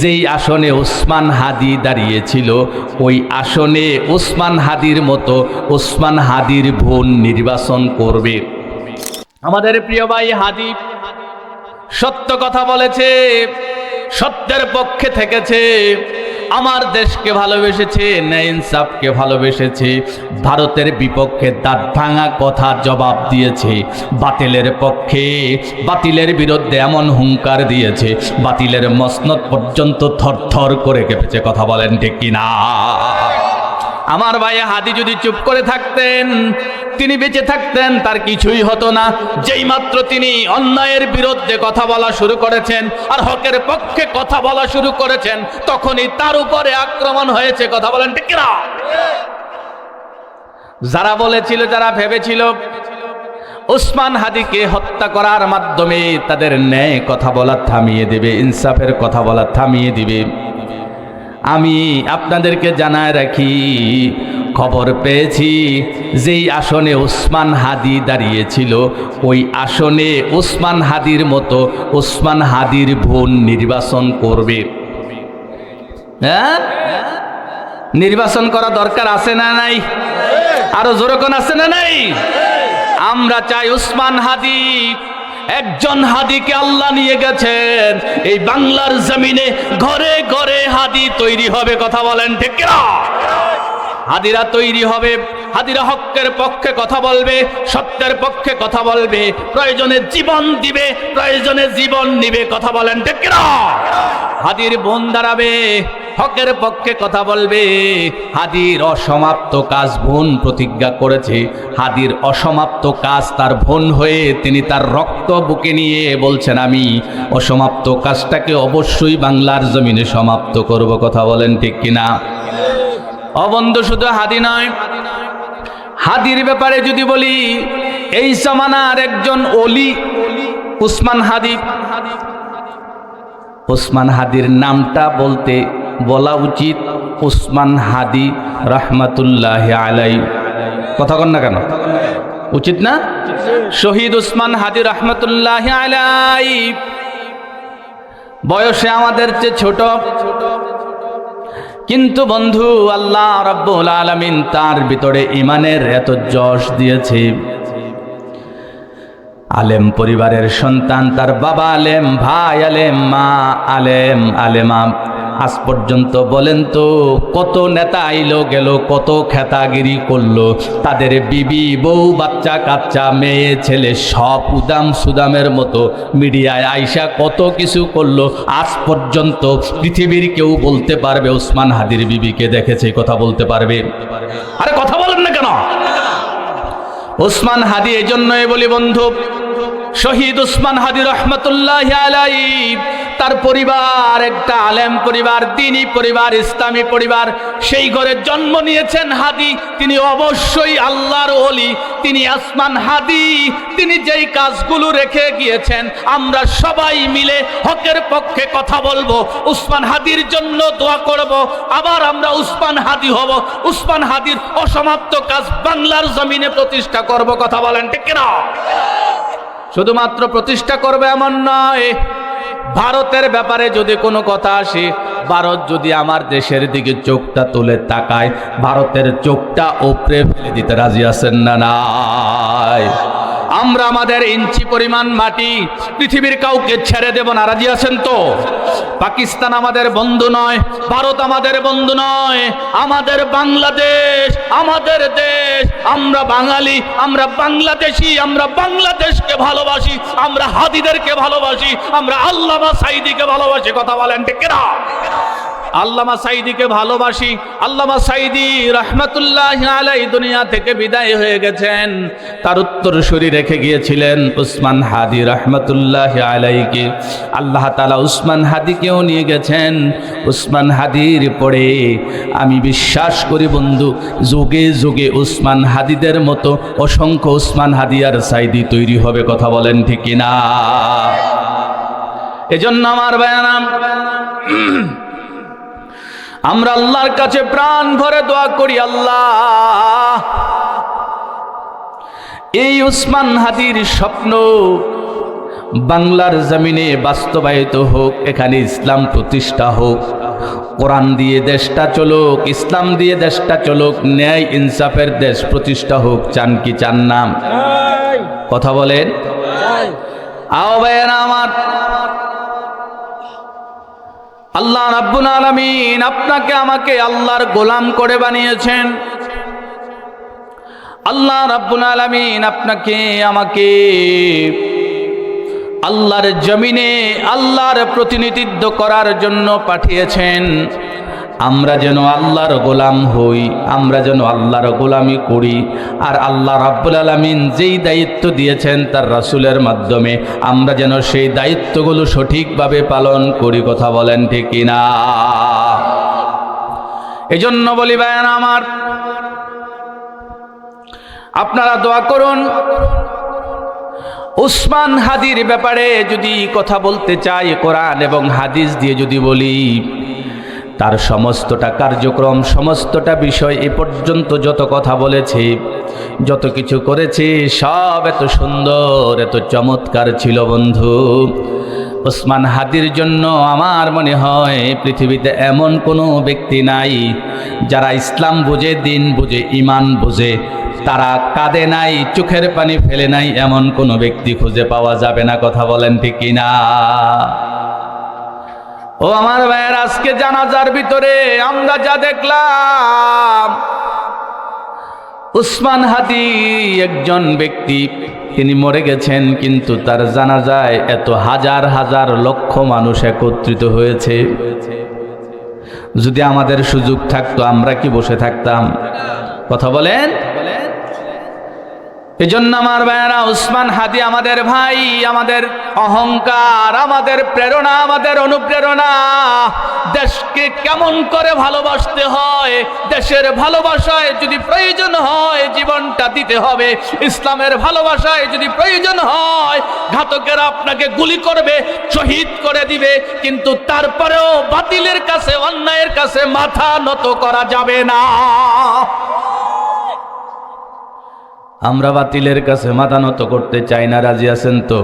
যেই আসনে ওসমান হাদি দাঁড়িয়েছিল, ওই আসনে ওসমান হাদির মতো ওসমান হাদির বোন নির্বাচন করবে। আমাদের প্রিয় ভাই হাদি সত্য কথা বলেছে, সত্যের পক্ষে থেকেছে। আমার দেশকে ভালোবেসেছে ইনসাফকে ভালোবেসেছে, ভারতের বিপক্ষে দাঁত ভাঙা কথা জবাব দিয়েছে, বাতিলের পক্ষে বাতিলের বিরুদ্ধে এমন হুঙ্কার দিয়েছে, বাতিলের মসনদ পর্যন্ত থরথর করে কেঁপেছে, কথা বলেন ঠিক কিনা? আমার ভাই হাদি যদি চুপ করে থাকতেন তিনি বেঁচে থাকতেন, তার কিছুই হতো না। যেই মাত্র তিনি অন্যায়ের বিরুদ্ধে কথা বলা শুরু করেছেন আর হকের পক্ষে কথা বলা শুরু করেছেন, তখনই তার উপরে আক্রমণ হয়েছে। কথা বলেন না যারা বলেছিল, যারা ভেবেছিল ওসমান হাদিকে হত্যা করার মাধ্যমে তাদের ন্যায় কথা বলা থামিয়ে দেবে, ইনসাফের কথা বলা থামিয়ে দিবে। আমি আপনাদেরকে জানায় রাখি খবর পেয়েছি, যেই আসনে ওসমান হাদি দাঁড়িয়েছিল, ওই আসনে ওসমান হাদির মতো ওসমান হাদির বোন নির্বাচন করবে। হ্যাঁ? নির্বাচন করা দরকার আছে না নাই? আরও জোরকন আছে না নাই? আমরা চাই উসমান হাদি, একজন হাদিকে আল্লাহ নিয়ে গেছেন, এই বাংলার জমিনে ঘরে ঘরে হাদি তৈরি হবে, কথা বলেন ঠিক না হাদিরা তৈরি হবে। হাদিরা হকের পক্ষে কথা বলবে, সত্যের পক্ষে কথা বলবে, প্রয়োজনে জীবন দিবে, প্রয়োজনে জীবন নিবে, কথা বলেন হাদির বোন দাঁড়াবে, হকের পক্ষে কথা বলবে। হাদির অসমাপ্ত কাজ বোন প্রতিজ্ঞা করেছে। হাদির অসমাপ্ত কাজ তার বোন হয়ে তিনি তার রক্ত বুকে নিয়ে বলছেন, আমি অসমাপ্ত কাজটাকে অবশ্যই বাংলার জমিনে সমাপ্ত করব। কথা বলেন ঠিক কিনা? অবন্ধ শুধু হাদি নয়। হাদির ব্যাপারে যদি বলি, এই সমানার একজন অলি উসমান হাদি। উসমান হাদির নামটা বলতে বলা উচিত উসমান হাদি রহমাতুল্লাহ আলাই কথা কন না কেন? উচিত না? শহীদ উসমান হাদি রহমতুল্লাহ আলাই বয়সে আমাদের চেয়ে ছোট। কিন্তু বন্ধু, আল্লাহ রব্বুল আলমিন তার ভিতরে ইমানের এত যশ দিয়েছে। আলেম পরিবারের সন্তান, তার বাবা আলেম, ভাই আলেম, মা আলেম, আলেমা আজ পর্যন্ত বলেন তো, কত নেতা আইলো গেল, কত খেতাগিরি করল। তাদের বিবি, বউ, বাচ্চা, কাচ্চা, মেয়ে, ছেলে, সব উদাম সুদামের মতো মিডিয়ায় আইসা কত কিছু করল। আজ পর্যন্ত পৃথিবীর কেউ বলতে পারবে, ওসমান হাদির বিবিকে দেখেছে কথা বলতে পারবে। আরে কথা বলেন না কেন? ওসমান হাদি এই জন্যই বলি বন্ধু শহীদ উসমান হাদি রহমতুল্লাহ আলাই তার পরিবার, একটা আলেম পরিবার তিনি পরিবার, ইসলামী পরিবার, সেই ঘরে জন্ম নিয়েছেন হাদি। তিনি অবশ্যই আল্লাহর ওলি। তিনি আসমান হাদি। তিনি যেই কাজগুলো রেখে গিয়েছেন, আমরা সবাই মিলে হকের পক্ষে কথা বলব, উসমান হাদির জন্য দোয়া করব, আবার আমরা উসমান হাদি হব। উসমান হাদির অসমাপ্ত কাজ বাংলার জমিনে প্রতিষ্ঠা করব, কথা বলেন ঠিক না শুধুমাত্র প্রতিষ্ঠা করবে এমন নয়। ভারতের ব্যাপারে যদি কোনো কথা আসে, ভারত যদি আমার দেশের দিকে চোখটা তুলে তাকায়, ভারতের চোখটা ওপরে ফেলে দিতে রাজি আছেন না নাই? আমরা আমাদের ইঞ্চি পরিমাণ মাটি পৃথিবীর কাউকে ছেড়ে দেব না। রাজি আছেন তো? পাকিস্তান আমাদের বন্ধু নয়, ভারত আমাদের বন্ধু নয়, আমাদের বাংলাদেশ, আমাদের দেশ। আমরা বাঙালি, আমরা বাংলাদেশি, আমরা বাংলাদেশকে ভালোবাসি, আমরা হাদিদেরকে ভালোবাসি, আমরা আল্লামা সাইদিকে ভালোবাসি। কথা বলেন ঠিক না আল্লামা সাইদিকে ভালোবাসি। আল্লামা সাইদি রহমতুল্লাহ আলাই দুনিয়া থেকে বিদায় হয়ে গেছেন। তার উত্তর সুরি রেখে গিয়েছিলেন উসমান হাদি রহমতুল্লাহ আলাইকে আল্লাহ তালা উসমান হাদিকেও নিয়ে গেছেন। উসমান হাদির পরে আমি বিশ্বাস করি বন্ধু, যুগে যুগে উসমান হাদিদের মতো অসংখ্য উসমান হাদিয়ার সাইদি তৈরি হবে কথা বলেন ঠিক না এজন্য আমার বায়ানাম আমরা আল্লাহর কাছে প্রাণ ভরে দোয়া করি আল্লাহ। এই উসমান হাদির স্বপ্ন বাংলার জমিনে বাস্তবায়িত হোক এখানে ইসলাম প্রতিষ্ঠা হোক কোরআন দিয়ে দেশটা চলুক ইসলাম দিয়ে দেশটা চলুক ন্যায় ইনসাফের দেশ প্রতিষ্ঠা হোক চান কি চান না? কথা বলেন? আও ভাইয়েরা আমার আল্লাহ রাব্বুল আলামিন আপনাকে আমাকে আল্লাহর গোলাম করে বানিয়েছেন। আল্লাহ রাব্বুল আলামিন আপনাকে আমাকে আল্লাহর জমিনে আল্লাহর প্রতিনিধিত্ব করার জন্য পাঠিয়েছেন। আমরা যেন আল্লাহর গোলাম হই, আমরা যেন আল্লাহর গোলামি করি। আর আল্লাহ রাব্বুল আলামিন যেই দায়িত্ব দিয়েছেন তার রাসূলের মাধ্যমে, আমরা যেন সেই দায়িত্বগুলো সঠিকভাবে পালন করি, কথা বলেন ঠিক কিনা? এজন্য বলি ভাইয়ান আমার, আপনারা দোয়া করুন। উসমান হাদির ব্যাপারে যদি কথা বলতে চাই কোরআন এবং হাদিস দিয়ে যদি বলি তার সমস্তটা কার্যক্রম, সমস্তটা বিষয় এ পর্যন্ত যত কথা বলেছে, যত কিছু করেছে, সব এত সুন্দর, এত চমৎকার ছিল বন্ধু। ওসমান হাদির জন্য আমার মনে হয় পৃথিবীতে এমন কোনো ব্যক্তি নাই, যারা ইসলাম বুঝে, দিন বুঝে, ইমান বুঝে। তারা কাঁদে নাই, চোখের পানি ফেলে নাই, এমন কোনো ব্যক্তি খুঁজে পাওয়া যাবে না, কথা বলেন ঠিক কিনা? ও আমার ভাইয়ের, আজকে জানাজার ভিতরে আমরা যা দেখলাম, উসমান হাদি একজন ব্যক্তি, তিনি মরে গেছেন, কিন্তু তার জানাজায় এত হাজার হাজার লক্ষ মানুষ একত্রিত হয়েছে। যদি আমাদের সুযোগ থাকতো, আমরা কি বসে থাকতাম? কথা বলেন। এজন্য আমার ভাইয়েরা, উসমান হাদি আমাদের ভাই, আমাদের অহংকার, আমাদের প্রেরণা, আমাদের অনুপ্রেরণা। দেশকে কেমন করে ভালোবাসতে হয়, দেশের ভালোবাসায় যদি প্রয়োজন হয় জীবনটা দিতে হবে, ইসলামের ভালোবাসায় যদি প্রয়োজন হয়, ঘাতকেরা আপনাকে গুলি করবে, শহীদ করে দিবে, কিন্তু তারপরেও বাতিলের কাছে, অন্যায়ের কাছে মাথা নত করা যাবে না। আমরা বাতিলের কাছে মাথা নত করতে চাই না, রাজি আছেন তো?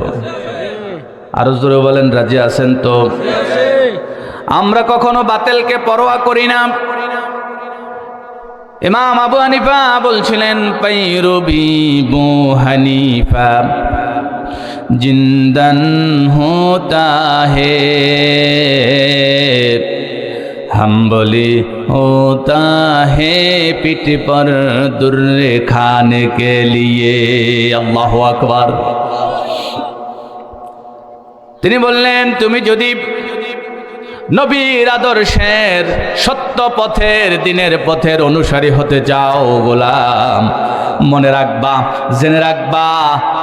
আরও জোরে বলেন, রাজি আছেন তো? আমরা কখনো বাতিলকে পরোয়া করি না। ইমাম আবু হানিফা বলছিলেন পাইরবি বু হানিফা, জিন্দন হোতা হে। हम बोली होता है पीठ पर दुर्रे खाने के लिए আল্লাহ আকবার তিনি বললেন তুমি যদি নবীর আদর্শের সত্য পথের দিনের পথের অনুসারী হতে চাও গোলাম মনে রাখবা জেনে রাখবা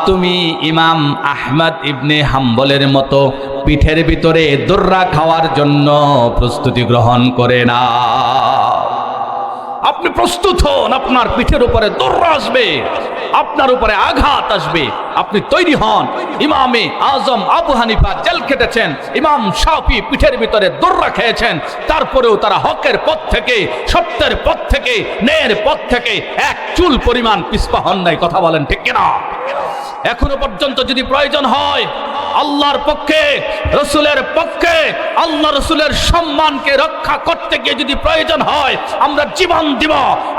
তুমি ইমাম আহমদ ইবনে হাম্বলের মতো পিঠের ভিতরে দোর্রা খাওয়ার জন্য প্রস্তুতি গ্রহণ করে না। আপনি প্রস্তুত হন, আপনার পিঠের উপরে দৌড় আসবে, আপনার উপরে আঘাত আসবে। আপনি তৈরি হন, ইমামে আজম আবু হানিফা জেল খেটেছেন, ইমাম শাফি পিঠের ভিতরে দৌড়া খেয়েছেন, তারপরেও তারা হকের পথ থেকে, সত্যের পথ থেকে, ন্যায়ের পথ থেকে এক চুল পরিমাণ পিস্পা হন নাই, কথা বলেন ঠিক কিনা? এখনও পর্যন্ত যদি প্রয়োজন হয় আল্লাহর পক্ষে, রসুলের পক্ষে, আল্লাহ রসুলের সম্মানকে রক্ষা করতে গিয়ে যদি প্রয়োজন হয়, আমরা জীবন দিব,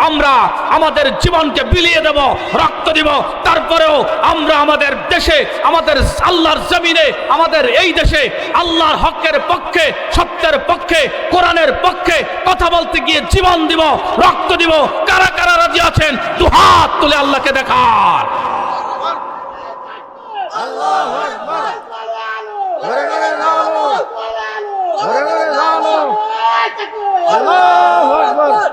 আমরা আমাদের জীবনকে বিলিয়ে দেব, রক্ত দিব। তারপরেও আমরা আমাদের দেশে, আমাদের আল্লাহর জমিনে, আমাদের এই দেশে আল্লাহর হকের পক্ষে, সত্যের পক্ষে, কোরআনের পক্ষে কথা বলতে গিয়ে জীবন দিব, রক্ত দিব। কারা কারা রাজি আছেন? দু হাত তুলে আল্লাহকে দেখার আল্লাহু ধরে ধরে লাল আল্লাহু আকবার।